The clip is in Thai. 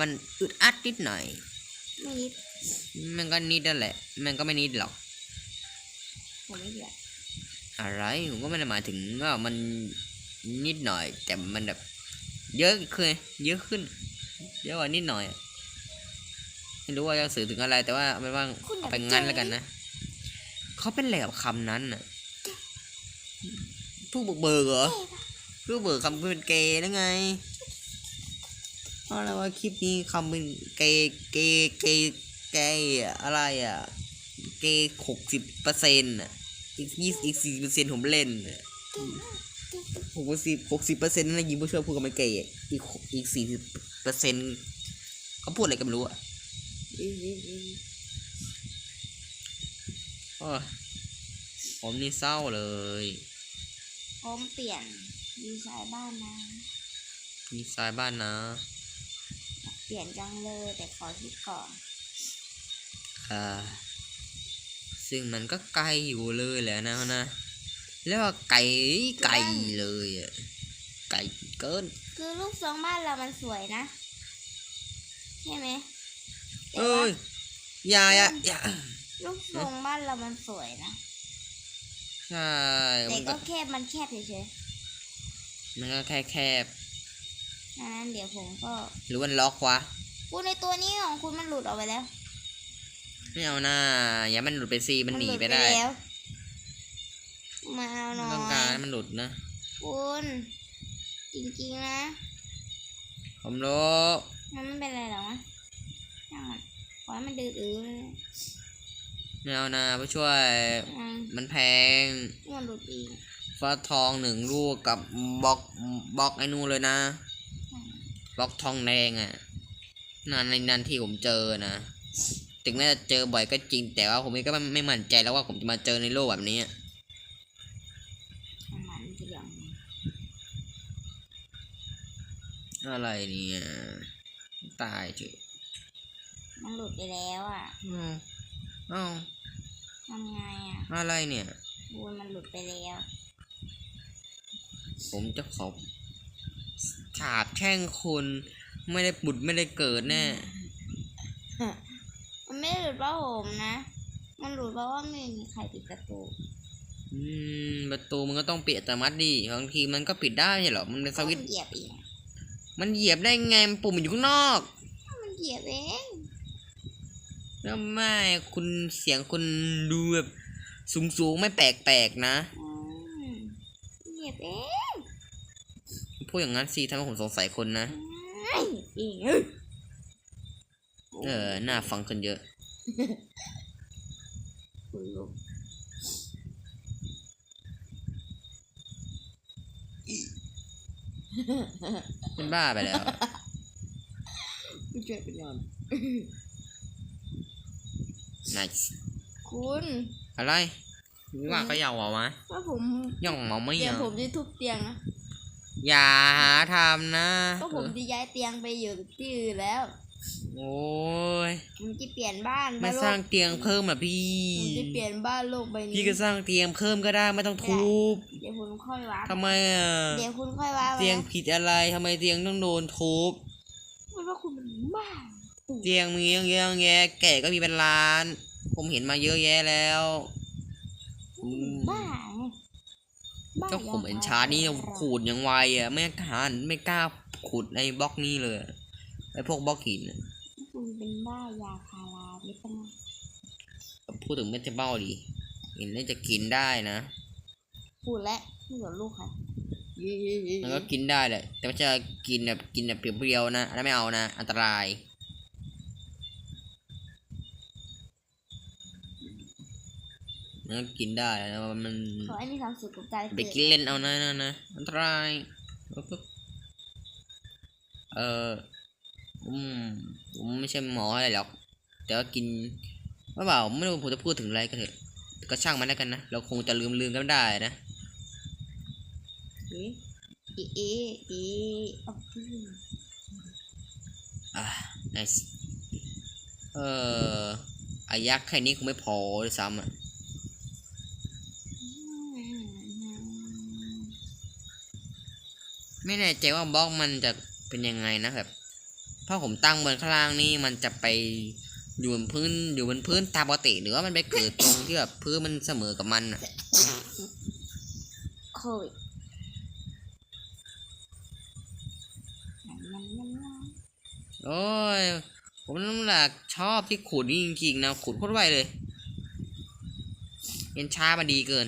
มันอึดอัดนิดหน่อย ไม่นิด มันก็นิดนั่นแหละ มันก็ไม่นิดหรอก ผมไม่เดือดอะไรผมก็ไม่ได้หมายถึงว่ามันนิดหน่อย แต่มันแบบ เยอะขึ้นเยอะขึ้น เยอะกว่านิดหน่อยอะไม่รู้ว่าจะสื่อถึงอะไร แต่ว่าเอาเป็นว่าเอาไปงั้นแล้วกันนะ เขาเป็นอะไรกับคำนั้นน่ะ ผู้บุกเบิกเหรอผู้บุกเบิกคำเป็นเกย์แล้วไง อะไรว่าคลิปนี้คำเป็นเกย์เกย์เกย์เกย์อะอะไรอะ เกย์หกสิบเปอร์เซ็นต์อะอีกยี่อีกสี่เปอร์เซ็นต์ผมเล่นน่ะหกสิบหกสิบเปอร์เซ็นต์นั่นยิงผู้ช่วยพูดกับไม่เกย์อะอีกหกอีกสี่สิบเปอร์เซ็นต์เขาพูดอะไรกันไม่รู้อะโอ้ยผมนี่เศร้าเลย ผมเปลี่ยนดีไซน์บ้านนะมีสายบ้านนะ เปลี่ยนจังเลย แต่ขอคิดก่อนอ่าซึ่งมันก็ไกลอยู่เลยแหละนะนะแล้วก็ไกลไกลเลยอะไกลเกิน คือรูปทรงบ้านเรามันสวยนะ ใช่ไหมแต่เอ้ว่ายอย่าอย่าอย่ารูปทรงบ้านเรามันสวยนะใช่แต่มันก็ก็แคบมันแคบเฉยมันก็แค่แคบๆ ดังนั้นเดี๋ยวผมก็หรือมันล็อกวะคุณในตัวนี้ของคุณมันหลุดออกไปแล้วไม่เอาหน้าอย่ามันหลุดไปซีมันหนีลุดไปได้แล้วมาเอาหน่อต้องการให้ยมันหลุดนะคุณจริงๆนะผมรู้มันไม่เป็นไรหรอกนะช่างมันขอให้มันดื้อๆเลยไม่เอาหน้าผู้ช่วยอืมมันแพงมันหลุดอีกฟ้าทองหนึ่งลูกกับบล็อกบล็อกไอ้นู่นเลยนะบ ล็อกทองแดงอะนานในนานที่ผมเจอนะ ถึงแม้จะเจอบ่อยก็จริง แต่ว่าผมเองก็ไม่ไม่มั่นใจแล้วว่าผมจะมาเจอในโลกแบบนี้ช่างมันเรื่องอะไรเนี่ย ตายเถอะมันหลุดไปแล้วอะอ้าวอ้าวทำไงอะ อะไรเนี่ยคุณมันหลุดไปแล้ว ผมจะขอฉาบแช่งคุณไม่ได้บุดไม่ได้เกิดแน่มันไม่ได้หลุดเพราะผมนะ มันหลุดเพราะว่าไม่มีใครปิดประตู อืม ประตูมันก็ต้องปิดอัตโนมัติดิบางทีมันก็ปิดได้ใช่เหรอ มันเป็นสวิตช์มันเหยียบเองมันเหยียบได้ไงมันปุ่มมันอยู่ข้างนอก มันเหยียบเองแล้วไม่คุณเสียงคุณดูแบบสูงสูงๆไม่แปลกๆนะอืมเหยียบเอง พูดอย่างนั้นสิทำให้ผมสงสัยคนนะเอ้ยเองเอ้ยเออน่าฟังคนเยอะคุณลุกเป็นบ้าไปแล้วไม่ช่วยไปนอน nice คุณอะไรว่าก็ยาวเหรอวะ ว่าผมย่องเหมาไม่เดี๋ยยาวผมจะทุบเตียงนะ อย่าหาทำนะก็ผมจะย้ายเตียงไปอยู่ที่อื่นแล้ว โอ้ยผมจะเปลี่ยนบ้านไม่สร้างเตียงเพิ่มอะพี่ผมจะเปลี่ยนบ้านโลกใบนี้พี่ก็สร้างเตียงเพิ่มก็ได้ไม่ต้องทุบเดี๋ยวคุณค่อยว่าทำไมอะเดี๋ยวคุณค่อยว่าเตียงผิดอะไรทำไมเตียงต้องโดนทุบเพราะว่าคุณมันบ้าเตียงมีเยอะแยะแยะแก่ก็มีเป็นล้าน ผมเห็นมาเยอะแยะแล้วอืมบ้าไงบ้า ก็ผมเห็นชาร์จนี่ขูดอย่างไวอะไม่กล้าไม่กล้าขุดในบล็อกนี้เลยไอพวกบล็อกหินน่ะคุณเป็นบ้ายาพาราหรือเปล่าพูดถึงไม่จะเบ้าดีเห็นน่าจะกินได้นะพูดแล้วพูดกับลูกค่ะมันก็กินได้แหละแต่ไม่ใช่กินแบบกินแบบเปรี้ยวๆนะอันนั้นไม่เอานะ อันตราย นก็กินได้นะมันขอให้มีความสุขกับการไปเกิดกินเล่นเอานะนะนะอันตรายเอออืมผมไม่ใช่หมออะไรหรอก แต่ว่ากินว่าเปล่าไม่รู้ผมจะพูดถึงอะไรกันเถอะแต่ก็ช่างมันแล้วกันนะ เราคงจะลืมลืมกันไม่ได้นะเอ๊ะเอ๊ะเอ๊ะเอ๊ะเอาอะ nice เอออายักษ์แค่นี้คงไม่พอด้วยซ้ำอะ ไม่แน่ใจว่าบล็อกมันจะเป็นยังไงนะแบบภถ้าผมตั้งบนข้างล่างนี่มันจะไปอยู่บนพื้นอยู่บนพื้นตามปกติหรือว่ามันไปเกิดตรงที่แบบพื้นมันเสมอกับมันอะโควิดมันมันมันโอ้ย ผมน้ำหลักชอบที่ขุดนี่จริงๆนะ ขุดโคตรไวเลย เป็นช้ามาดีเกิน